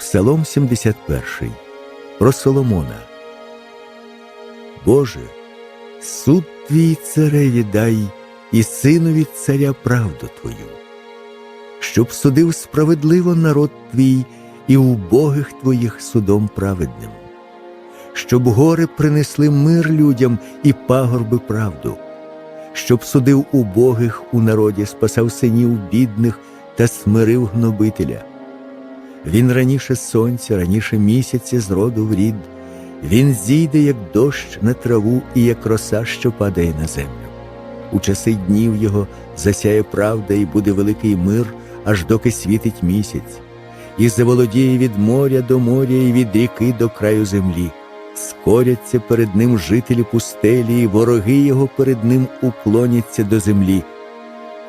Псалом 71. Про Соломона. Боже, суд твій цареві дай і синові царя правду Твою, щоб судив справедливо народ твій і убогих твоїх судом праведним, щоб гори принесли мир людям і пагорби правду, щоб судив убогих у народі, спасав синів бідних та смирив гнобителя. Він раніше сонця, раніше місяця з роду в рід, він зійде, як дощ на траву і як роса, що падає на землю. У часи днів його засяє правда, і буде великий мир, аж доки світить місяць, і заволодіє від моря до моря, і від ріки до краю землі. Скоряться перед ним жителі пустелі, і вороги його перед ним уклоняться до землі.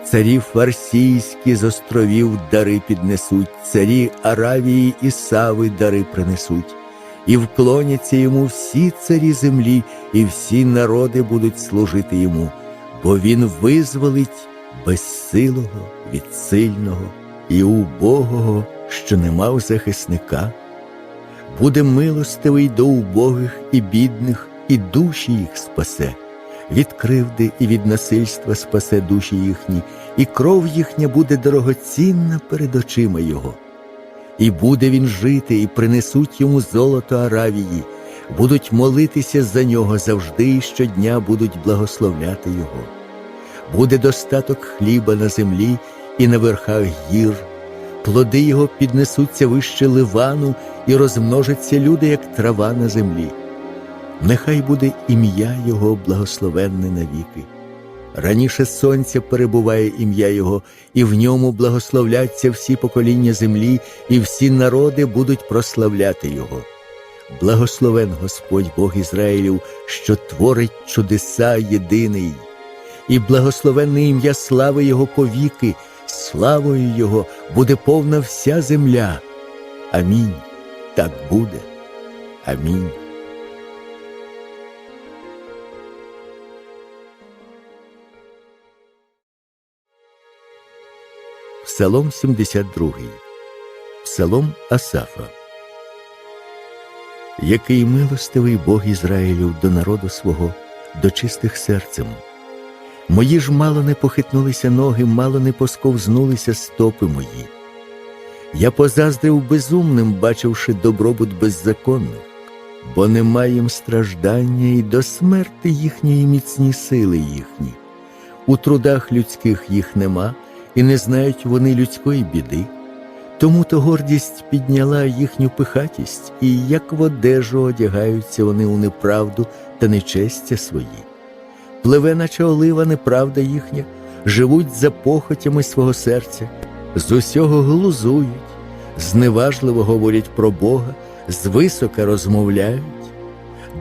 Царі фарсійські з островів дари піднесуть, царі Аравії і Сави дари принесуть, і вклоняться йому всі царі землі, і всі народи будуть служити йому, бо він визволить безсилого від сильного і убогого, що не мав захисника. Буде милостивий до убогих і бідних, і душі їх спасе від кривди і від насильства спасе душі їхні, і кров їхня буде дорогоцінна перед очима Його. І буде він жити, і принесуть йому золото Аравії, будуть молитися за нього завжди і щодня будуть благословляти Його. Буде достаток хліба на землі і на верхах гір, плоди його піднесуться вище ливану, і розмножаться люди, як трава на землі нехай буде ім'я Його благословенне навіки. Раніше сонця перебуває ім'я Його, і в ньому благословляться всі покоління землі, і всі народи будуть прославляти Його. Благословен Господь Бог Ізраїлів, що творить чудеса єдиний, і благословенне ім'я слави Його повіки, славою Його буде повна вся земля. Амінь. Так буде. Амінь. Псалом 72. Псалом Асафа. Який милостивий Бог Ізраїлю до народу свого, до чистих серцем. Мої ж мало не похитнулися ноги, мало не посковзнулися стопи мої. Я позаздрив безумним, бачивши добробут беззаконних, бо нема їм страждання і до смерти їхньої міцні сили їхні. У трудах людських їх нема і не знають вони людської біди, тому то гордість підняла їхню пихатість, і як в одежу одягаються вони у неправду та нечестя свої. Пливе, наче олива, неправда їхня, живуть за похотями свого серця, з усього глузують, зневажливо говорять про Бога, звисока розмовляють,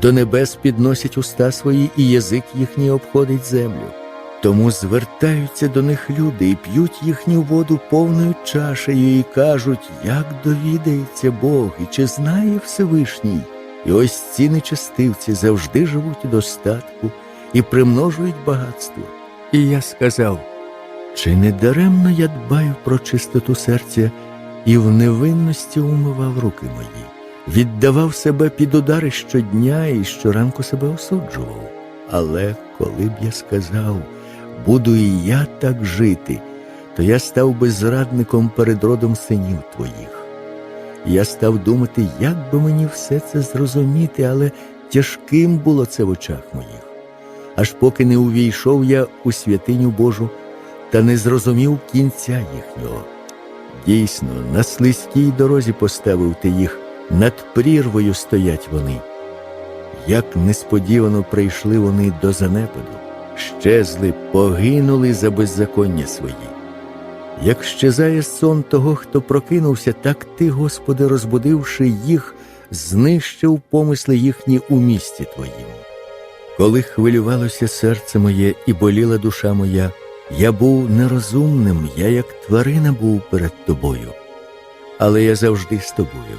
до небес підносять уста свої, і язик їхній обходить землю. Тому звертаються до них люди і п'ють їхню воду повною чашею і кажуть, як довідається Бог і чи знає Всевишній. І ось ці нечестивці завжди живуть у достатку і примножують багатство. І я сказав, чи не даремно я дбаю про чистоту серця і в невинності умивав руки мої, віддавав себе під удари щодня і щоранку себе осуджував. Але коли б я сказав, буду і я так жити, то я став би зрадником перед родом синів твоїх. Я став думати, як би мені все це зрозуміти, але тяжким було це в очах моїх, аж поки не увійшов я у святиню Божу та не зрозумів кінця їхнього. Дійсно, на слизькій дорозі поставив ти їх, над прірвою стоять вони. Як несподівано прийшли вони до занепаду щезли, погинули за беззаконня свої. Як щезає сон того, хто прокинувся, так ти, Господи, розбудивши їх, знищив помисли їхні у місті Твоїм. Коли хвилювалося серце моє і боліла душа моя, я був нерозумним, я як тварина був перед тобою. Але я завжди з тобою.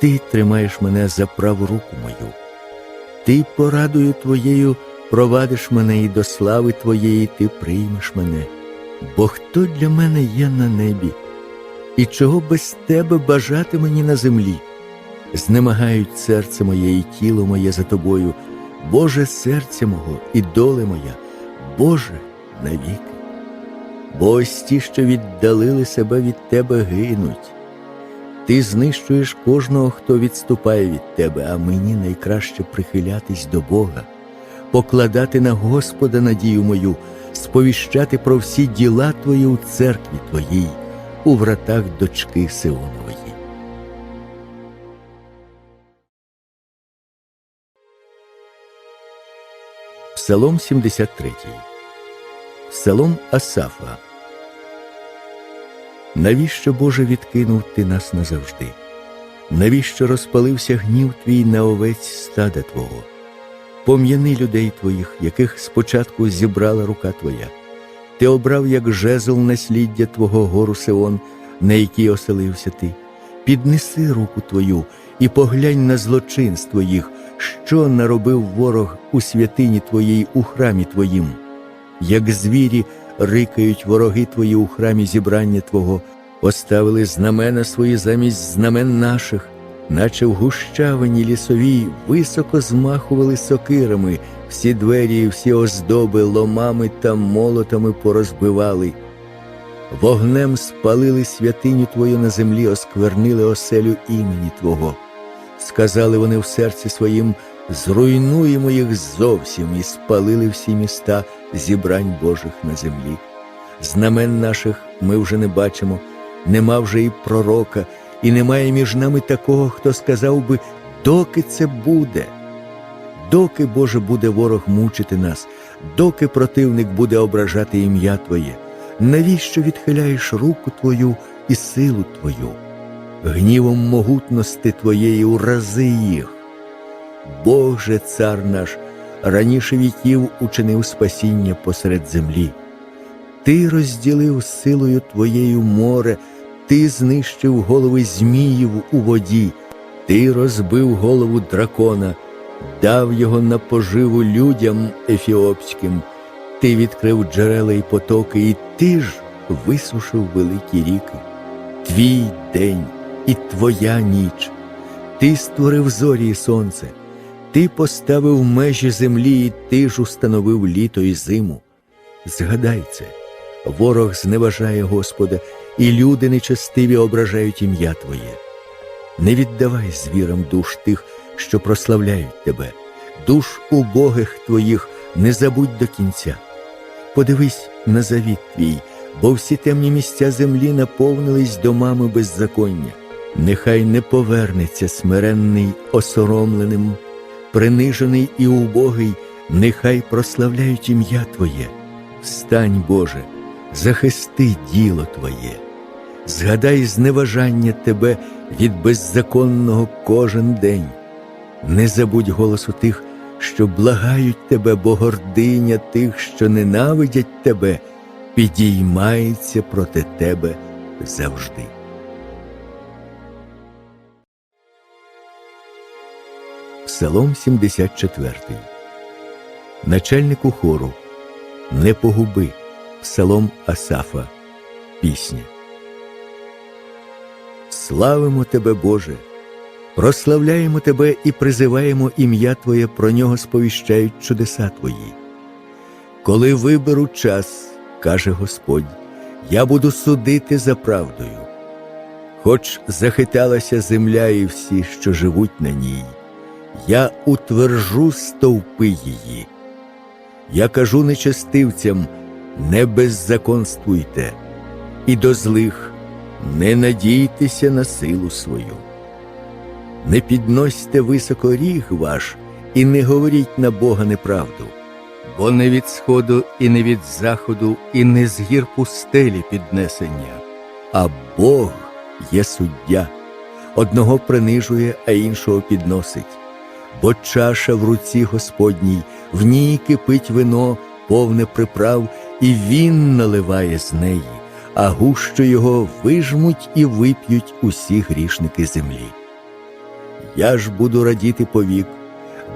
Ти тримаєш мене за праву руку мою. Ти порадою твоєю провадиш мене і до слави Твоєї ти приймеш мене, бо хто для мене є на небі, І чого без тебе бажати мені на землі? Знемагають серце моє і тіло моє за тобою, Боже серце мого і доле моя, Боже навіки. Бо ось ті, що віддалили себе від тебе, гинуть. Ти знищуєш кожного, хто відступає від тебе, а мені найкраще прихилятись до Бога, покладати на Господа надію мою, сповіщати про всі діла Твої у церкві Твоїй, у вратах дочки Сионової. Псалом 73 Псалом Асафа Навіщо, Боже, відкинув ти нас назавжди? Навіщо розпалився гнів твій на овець стада Твого? Пом'яни людей твоїх, яких спочатку зібрала рука Твоя. Ти обрав, як жезл насліддя Твого гору Сеон, на якій оселився ти. Піднеси руку Твою і поглянь на злочинство їх, що наробив ворог у святині Твоїй у храмі Твоїм. Як звірі рикають вороги Твої у храмі зібрання Твого, поставили знамена свої замість знамен наших, наче в гущавині лісовій високо змахували сокирами, всі двері, і всі оздоби ломами та молотами порозбивали. Вогнем спалили святиню Твою на землі, осквернили оселю імені Твого. Сказали вони в серці своїм, зруйнуємо їх зовсім і спалили всі міста зібрань Божих на землі. Знамен наших ми вже не бачимо, нема вже і пророка, і немає між нами такого, хто сказав би, доки це буде. Доки, Боже, буде ворог мучити нас, доки противник буде ображати ім'я Твоє, навіщо відхиляєш руку Твою і силу Твою? Гнівом могутності Твоєї урази їх. Боже цар наш, раніше віків учинив спасіння посеред землі. Ти розділив силою Твоєю море, Ти знищив голови зміїв у воді, Ти розбив голову дракона, дав його на поживу людям ефіопським, Ти відкрив джерела й потоки, і ти ж висушив великі ріки. Твій день і твоя ніч, Ти створив зорі і сонце, Ти поставив межі землі, і ти ж установив літо і зиму. Згадай це, ворог зневажає Господа, і люди нечестиві ображають ім'я Твоє. Не віддавай звірам душ тих, що прославляють тебе, душ убогих твоїх не забудь до кінця. Подивись на завіт твій, бо всі темні місця землі наповнились домами беззаконня. Нехай не повернеться смиренний осоромленим, принижений і убогий, нехай прославляють ім'я Твоє. Встань, Боже, захисти діло Твоє, згадай зневажання Тебе від беззаконного кожен день. Не забудь голосу тих, що благають Тебе, бо гординя тих, що ненавидять Тебе, підіймається проти Тебе завжди. Псалом 74 Начальнику хору Не погуби Псалом Асафа Пісня Славимо Тебе, Боже! Прославляємо Тебе і призиваємо ім'я Твоє, про нього сповіщають чудеса Твої. Коли виберу час, каже Господь, я буду судити за правдою. Хоч захиталася земля і всі, що живуть на ній, я утвержу стовпи її. Я кажу нечестивцям, не беззаконствуйте, і до злих не надійтеся на силу свою. Не підносьте високо ріг ваш і не говоріть на Бога неправду, бо не від сходу і не від заходу, і не з гір пустелі піднесення, а Бог є суддя, одного принижує, а іншого підносить. Бо чаша в руці Господній, в ній кипить вино, повне приправ, і він наливає з неї, а гущо його вижмуть і вип'ють усі грішники землі. Я ж буду радіти повік,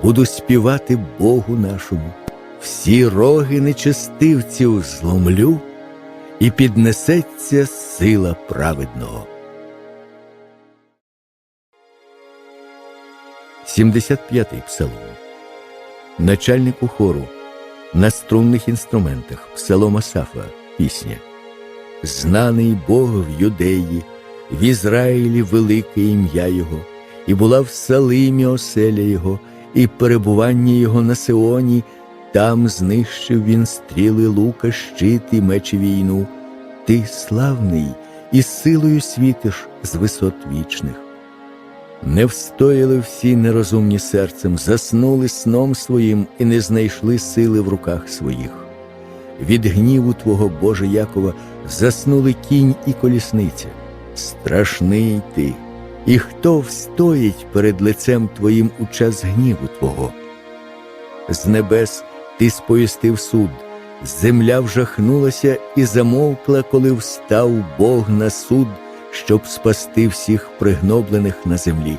буду співати Богу нашому, всі роги нечестивців зломлю і піднесеться сила праведного. 75-й псалом. Начальнику хору на струнних інструментах Псалом Асафа, пісня. Знаний Бог в юдеї, в Ізраїлі велике ім'я Його, і була в Салимі оселя Його, і перебування Його на Сеоні, там знищив він стріли лука, щит і мечі війну. Ти славний і силою світиш з висот вічних. Не встояли всі нерозумні серцем, заснули сном своїм і не знайшли сили в руках своїх. Від гніву Твого Боже Якова заснули кінь і колісниця. Страшний ти, і хто встоїть перед лицем Твоїм у час гніву Твого? З небес ти сповістив суд, земля вжахнулася і замовкла, коли встав Бог на суд щоб спасти всіх пригноблених на землі,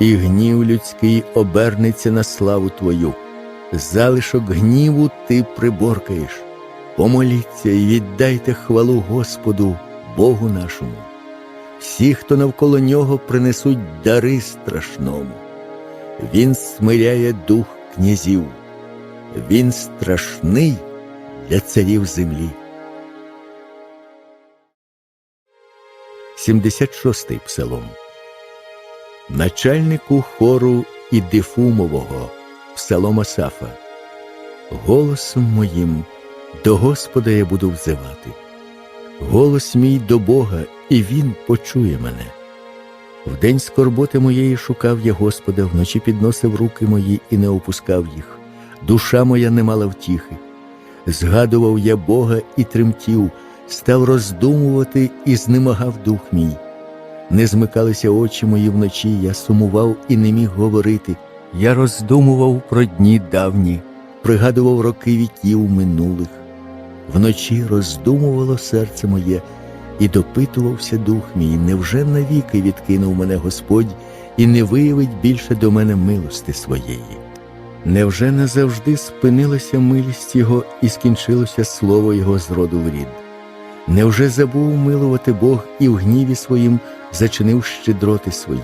і гнів людський обернеться на славу Твою. Залишок гніву ти приборкаєш. Помоліться і віддайте хвалу Господу, Богу нашому. Всі, хто навколо нього принесуть дари страшному. Він смиряє дух князів, він страшний для царів землі. 76-й псалом. Начальнику хору і Дифумового псалом Асафа. Голосом моїм до Господа я буду взивати. Голос мій до Бога, і Він почує мене. В день скорботи моєї шукав я Господа, вночі підносив руки мої і не опускав їх. Душа моя не мала втіхи. Згадував я Бога і тремтів став роздумувати і знемагав дух мій. Не змикалися очі мої вночі, я сумував і не міг говорити. Я роздумував про дні давні, пригадував роки віків минулих. Вночі роздумувало серце моє і допитувався дух мій, невже навіки відкинув мене Господь і не виявить більше до мене милости своєї? Невже назавжди спинилася милість Його і скінчилося слово Його з роду в рід? Невже забув милувати Бог і в гніві своїм зачинив щедроти свої?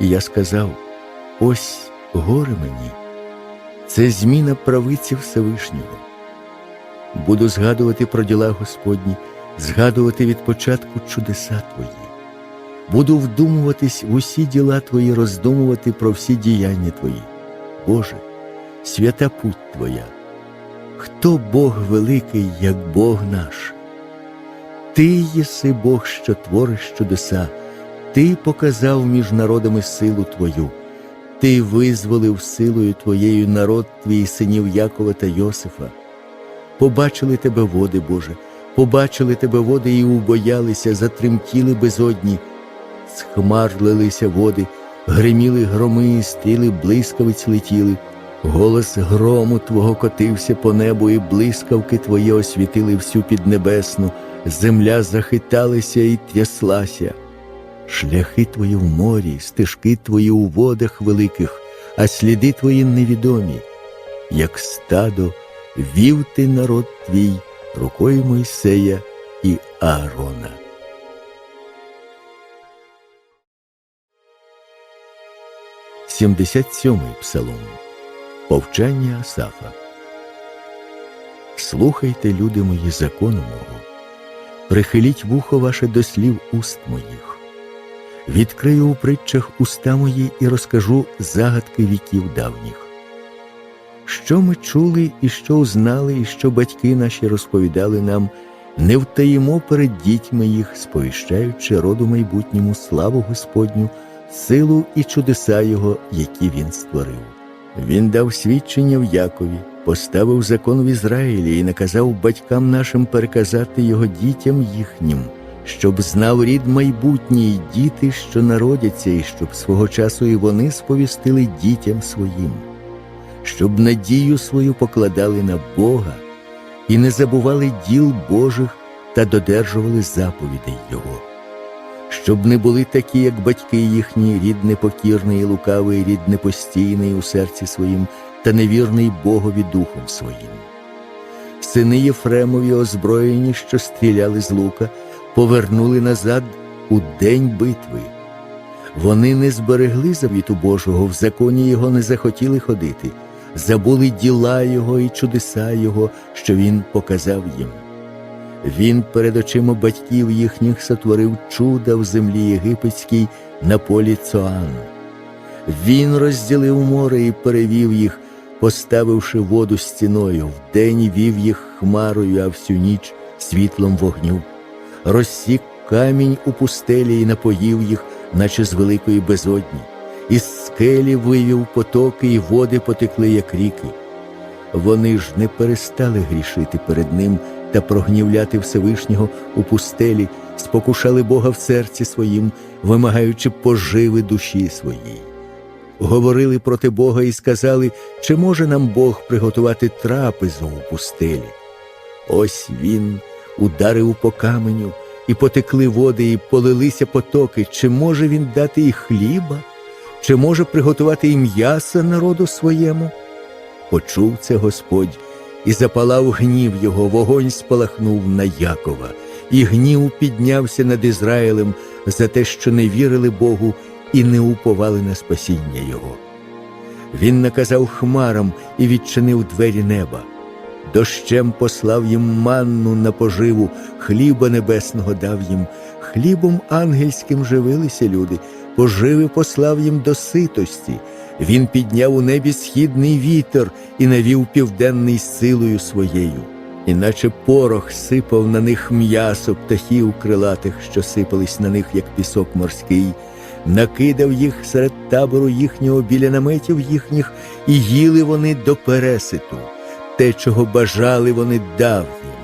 І я сказав: ось горе мені, це зміна правиці Всевишнього. Буду згадувати про діла Господні, згадувати від початку чудеса Твої. Буду вдумуватись в усі діла Твої, роздумувати про всі діяння Твої. Боже, свята путь Твоя. Хто Бог великий, як Бог наш? Ти єси Бог, що твориш чудеса, Ти показав між народами силу Твою, Ти визволив силою Твоєю народ твій синів Якова та Йосифа. Побачили тебе, води, Боже, побачили тебе води і убоялися, затремтіли безодні, схмарлилися води, гриміли громи, і стріли блискавиць летіли. Голос грому Твого котився по небу, і блискавки Твої освітили всю піднебесну, земля захиталася і тряслася. Шляхи Твої в морі, стежки Твої у водах великих, а сліди Твої невідомі, як стадо вів ти народ твій рукою Мойсея і Аарона. Сімдесят сьомий псалом Повчання Асафа. Слухайте, люди мої, закону мого, прихиліть вухо ваше до слів уст моїх, відкрию у притчах уста мої і розкажу загадки віків давніх. Що ми чули і що узнали, і що батьки наші розповідали нам, не втаїмо перед дітьми їх, сповіщаючи роду майбутньому славу Господню, силу і чудеса Його, які Він створив. Він дав свідчення в Якові, поставив закон в Ізраїлі і наказав батькам нашим переказати його дітям їхнім, щоб знав рід майбутній діти, що народяться, і щоб свого часу і вони сповістили дітям своїм, щоб надію свою покладали на Бога і не забували діл Божих та додержували заповідей Його щоб не були такі, як батьки їхні, рід непокірний і лукавий, рід непостійний у серці своїм та невірний Богові духом своїм. сини Єфремові, озброєні, що стріляли з лука, повернули назад у день битви. Вони не зберегли завіту Божого, в законі його не захотіли ходити, забули діла Його і чудеса Його, що Він показав їм. Він перед очима батьків їхніх сотворив чуда в землі єгипетській на полі Цоан. Він розділив море і перевів їх, поставивши воду стіною, вдень вів їх хмарою, а всю ніч світлом вогню. Розсік камінь у пустелі і напоїв їх, наче з великої безодні. Із скелі вивів потоки, і води потекли, як ріки. Вони ж не перестали грішити перед ним та прогнівляти Всевишнього у пустелі, спокушали Бога в серці своїм, вимагаючи поживи душі своїй. Говорили проти Бога і сказали, чи може нам Бог приготувати трапезу у пустелі. Ось він ударив по каменю, і потекли води, і полилися потоки. Чи може він дати і хліба, чи може приготувати і м'яса народу своєму? Почув це Господь, і запалав гнів його, вогонь спалахнув на Якова, і гнів піднявся над Ізраїлем за те, що не вірили Богу і не уповали на спасіння Його. Він наказав хмарам і відчинив двері неба. Дощем послав їм манну на поживу, хліба небесного дав їм, хлібом ангельським живилися люди, поживи послав їм до ситості. Він підняв у небі східний вітер і навів південний силою своєю, іначе порох сипав на них м'ясо птахів крилатих, що сипались на них, як пісок морський, накидав їх серед табору їхнього біля наметів їхніх, і їли вони до переситу. Те, чого бажали, вони дав їм.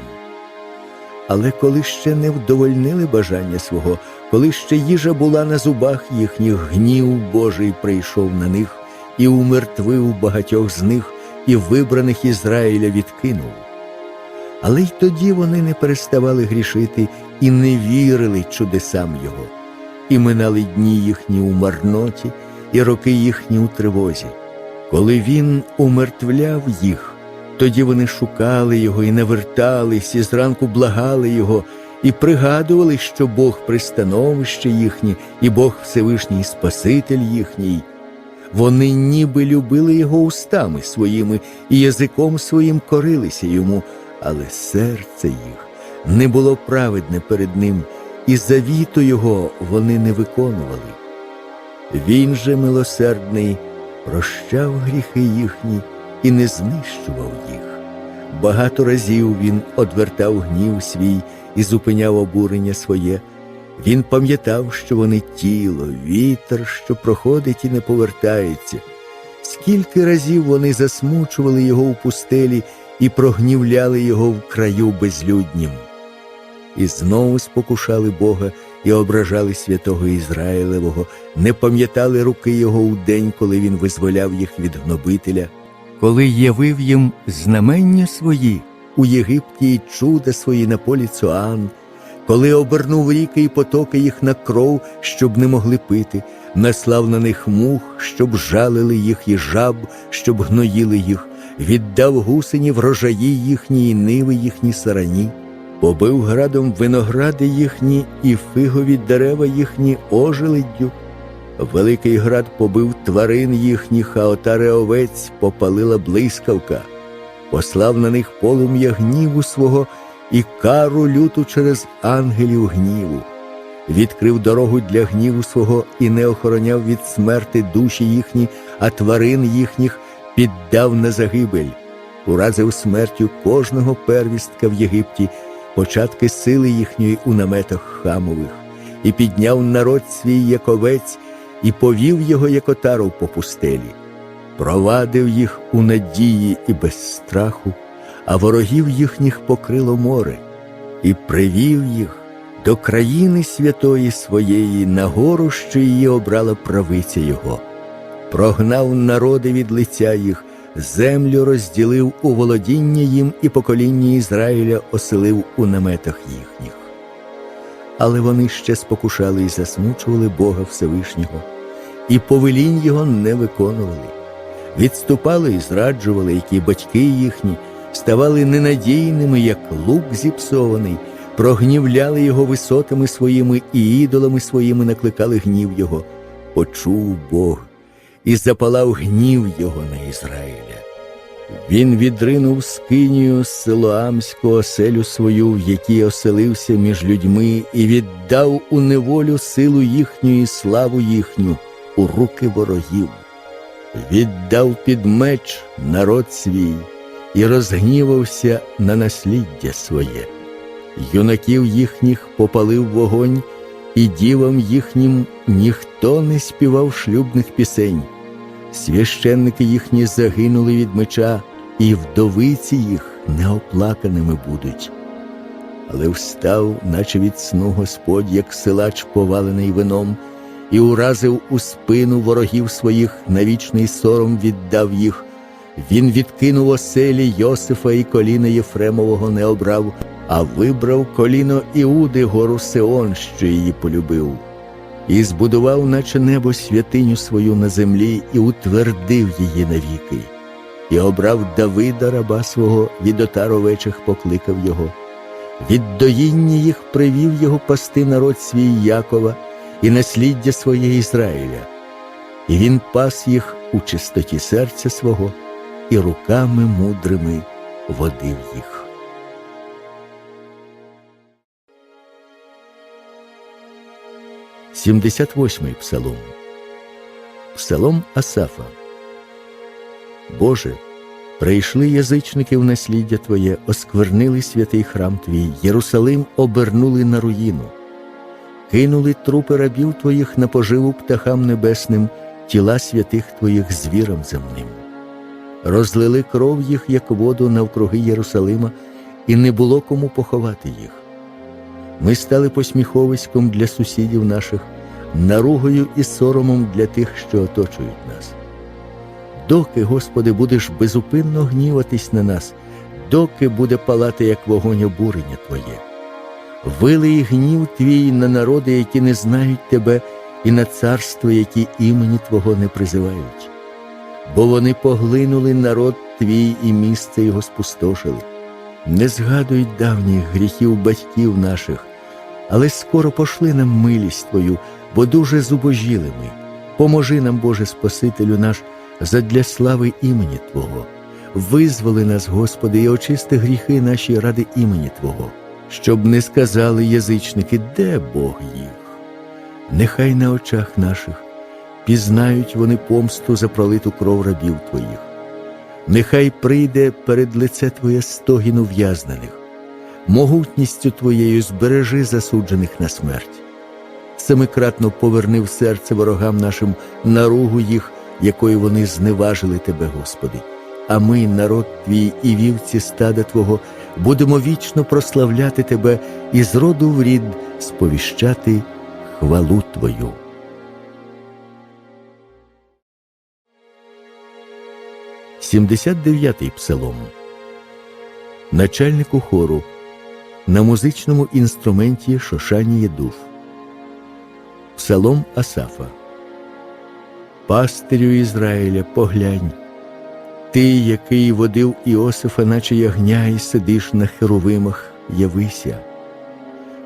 Але коли ще не вдовольнили бажання свого, коли ще їжа була на зубах їхніх, гнів Божий прийшов на них і умертвив багатьох з них, і вибраних Ізраїля відкинув. Але й тоді вони не переставали грішити і не вірили чудесам Його, і минали дні їхні у марноті, і роки їхні у тривозі. Коли він умертвляв їх, тоді вони шукали його і навертались, і зранку благали його, і пригадували, що Бог пристановище їхнє, і Бог Всевишній Спаситель їхній. Вони ніби любили його устами своїми і язиком своїм корилися йому, але серце їх не було праведне перед ним, і завіту його вони не виконували. Він же милосердний прощав гріхи їхні і не знищував їх. Багато разів він одвертав гнів свій і зупиняв обурення своє. Він пам'ятав, що вони тіло, вітер, що проходить і не повертається. Скільки разів вони засмучували його у пустелі і прогнівляли його в краю безлюднім. І знову спокушали Бога і ображали святого Ізраїлевого, не пам'ятали руки його у день, коли він визволяв їх від гнобителя коли явив їм знамення свої у Єгипті і чуда свої на полі Цуан, коли обернув ріки і потоки їх на кров, щоб не могли пити, наслав на них мух, щоб жалили їх і жаб, щоб гноїли їх, віддав гусені врожаї їхні і ниви їхні сарані, побив градом виногради їхні і фигові дерева їхні ожеледдю. Великий град побив тварин їхніх, а отари овець попалила блискавка, послав на них полум'я гніву свого і кару люту через ангелів гніву, відкрив дорогу для гніву свого і не охороняв від смерти душі їхні, а тварин їхніх піддав на загибель, уразив смертю кожного первістка в Єгипті, початки сили їхньої у наметах хамових, і підняв народ свій як овець і повів його як отару по пустелі, провадив їх у надії і без страху, а ворогів їхніх покрило море, і привів їх до країни святої своєї, на гору, що її обрала правиця Його, прогнав народи від лиця їх, землю розділив у володіння їм і покоління Ізраїля оселив у наметах їхніх. Але вони ще спокушали і засмучували Бога Всевишнього і повелінь його не виконували, відступали і зраджували, які батьки їхні, ставали ненадійними, як лук зіпсований, прогнівляли його висотами своїми і ідолами своїми накликали гнів його. Почув Бог і запалав гнів його на Ізраїля. Він відринув скинію Силоамську оселю свою, в якій оселився між людьми, і віддав у неволю силу їхню і славу їхню у руки ворогів, віддав під меч народ свій і розгнівався на насліддя своє. Юнаків їхніх попалив вогонь, і дівам їхнім ніхто не співав шлюбних пісень. Священники їхні загинули від меча, і вдовиці їх неоплаканими будуть. Але встав, наче від сну Господь, як силач повалений вином, і уразив у спину ворогів своїх на вічний сором віддав їх. Він відкинув оселі Йосифа і коліна Єфремового не обрав, а вибрав коліно Іуди гору Сеон, що її полюбив і збудував, наче небо, святиню свою на землі, і утвердив її навіки, і обрав Давида, раба свого, від отар овечих покликав його. Від доїння їх привів його пасти народ свій Якова і насліддя своє Ізраїля, і він пас їх у чистоті серця свого, і руками мудрими водив їх. 78-й псалом. Псалом Асафа. Боже, прийшли язичники в насліддя Твоє, осквернили святий храм Твій, Єрусалим обернули на руїну, кинули трупи рабів Твоїх на поживу птахам небесним, тіла святих Твоїх звірам земним. Розлили кров їх, як воду навкруги Єрусалима, і не було кому поховати їх. Ми стали посміховиськом для сусідів наших, наругою і соромом для тих, що оточують нас. Доки, Господи, будеш безупинно гніватись на нас, доки буде палати, як вогонь обурення Твоє. Вилий гнів Твій на народи, які не знають Тебе, і на царства, які імені Твого не призивають, бо вони поглинули народ Твій і місце його спустошили. Не згадують давніх гріхів батьків наших, але скоро пошли нам милість Твою, бо дуже зубожіли ми. Поможи нам, Боже Спасителю наш, задля слави імені Твого. Визволи нас, Господи, і очисти гріхи наші ради імені Твого, щоб не сказали язичники, де Бог їх. Нехай на очах наших пізнають вони помсту за пролиту кров рабів Твоїх. Нехай прийде перед лице Твоє стогін ув'язнених могутністю Твоєю збережи засуджених на смерть. Семикратно поверни в серце ворогам нашим наругу їх, якою вони зневажили Тебе, Господи. А ми, народ Твій і вівці стада Твого, будемо вічно прославляти Тебе і з роду в рід сповіщати хвалу Твою. Сімдесят дев'ятий псалом. Начальнику хору на музичному інструменті Шошаніє дух. Псалом Асафа. Пастирю Ізраїля, поглянь, ти, який водив Іосифа, наче ягня, і сидиш на херовимах, явися.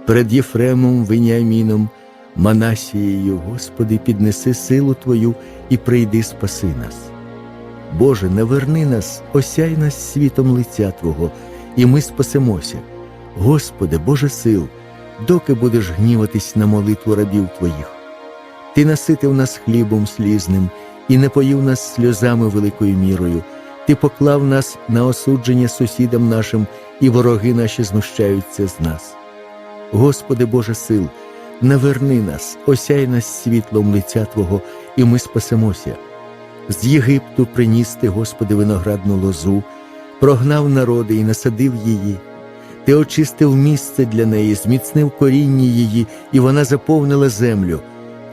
Перед Єфремом, Веніаміном, Манасією, Господи, піднеси силу Твою і прийди спаси нас. Боже, наверни нас, осяй нас світом лиця Твого, і ми спасемося. Господи, Боже сил, доки будеш гніватись на молитву рабів Твоїх. Ти наситив нас хлібом слізним і не поїв нас сльозами великою мірою. Ти поклав нас на осудження сусідам нашим, і вороги наші знущаються з нас. Господи Боже сил, наверни нас, осяй нас світлом лиця Твого, і ми спасемося. З Єгипту приніс ти, Господи, виноградну лозу, прогнав народи і насадив її. Ти очистив місце для неї, зміцнив коріння її, і вона заповнила землю.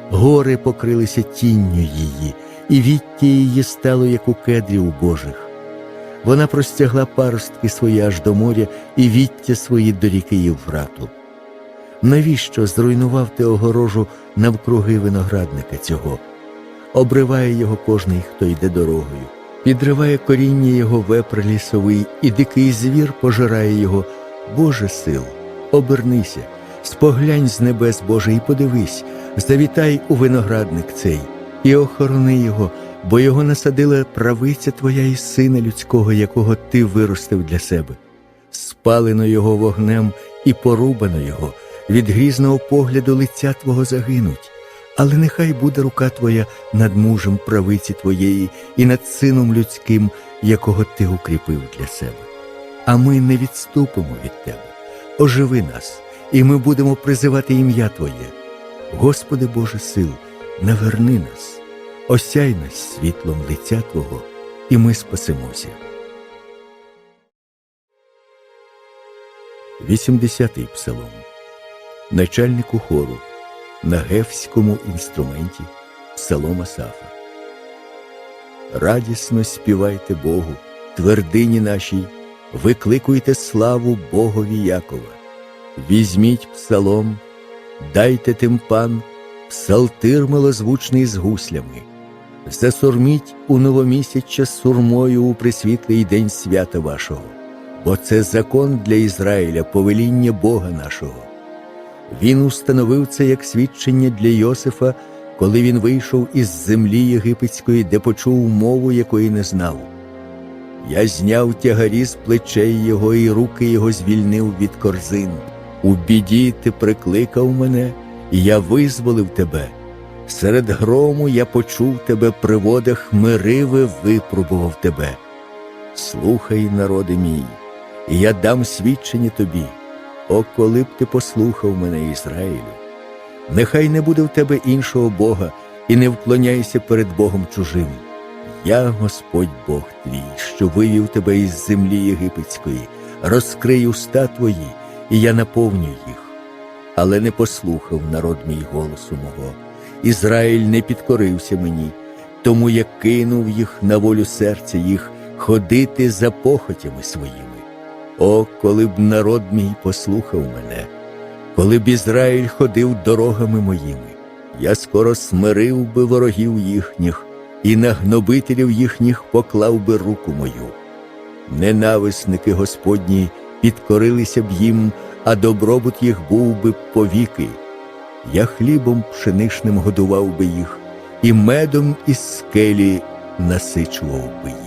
Гори покрилися тінню її, і віття її стало, як у кедрів Божих. Вона простягла паростки свої аж до моря, і віття свої до ріки Євфрату. Навіщо зруйнував ти огорожу навкруги виноградника цього? Обриває його кожний, хто йде дорогою. підриває коріння його вепр лісовий, і дикий звір пожирає його. Боже сил, обернися, споглянь з небес Боже, і подивись, завітай у виноградник цей, і охорони його, бо його насадила правиця твоя і сина людського, якого ти виростив для себе. Спалено його вогнем і порубано його, від грізного погляду лиця Твого загинуть. Але нехай буде рука Твоя над мужем правиці Твоєї і над сином людським, якого Ти укріпив для себе. А ми не відступимо від Тебе. Оживи нас, і ми будемо призивати ім'я Твоє. Господи Боже сил, наверни нас, осяй нас світлом лиця Твого, і ми спасемося. 80-й псалом. Начальнику хору на гевському інструменті Псалом Асафа. Радісно співайте Богу, твердині нашій, викликуйте славу Богові Якова. Візьміть псалом, дайте тимпан, псалтир милозвучний з гуслями. Засурміть у новомісяча сурмою у присвітлий день свята вашого бо це закон для Ізраїля, повеління Бога нашого. Він установив це як свідчення для Йосифа, коли він вийшов із землі єгипетської, де почув мову, якої не знав. Я зняв тягарі з плечей його, і руки його звільнив від корзин. У біді ти прикликав мене, і я визволив тебе. Серед грому я почув тебе при водах мириве випробував тебе. Слухай, народи мій і я дам свідчення тобі. О, коли б ти послухав мене, Ізраїлю, нехай не буде в тебе іншого Бога, і не вклоняйся перед Богом чужим. Я, Господь Бог твій, що вивів тебе із землі єгипетської, розкрий уста твої, і я наповню їх. Але не послухав народ мій голосу мого. Ізраїль не підкорився мені, тому я кинув їх на волю серця їх ходити за похотями своїми. О, коли б народ мій послухав мене, коли б Ізраїль ходив дорогами моїми, я скоро смирив би ворогів їхніх і на гнобителів їхніх поклав би руку мою. Ненависники Господні підкорилися б їм, а добробут їх був би повіки. Я хлібом пшеничним годував би їх, і медом із скелі насичував би їх.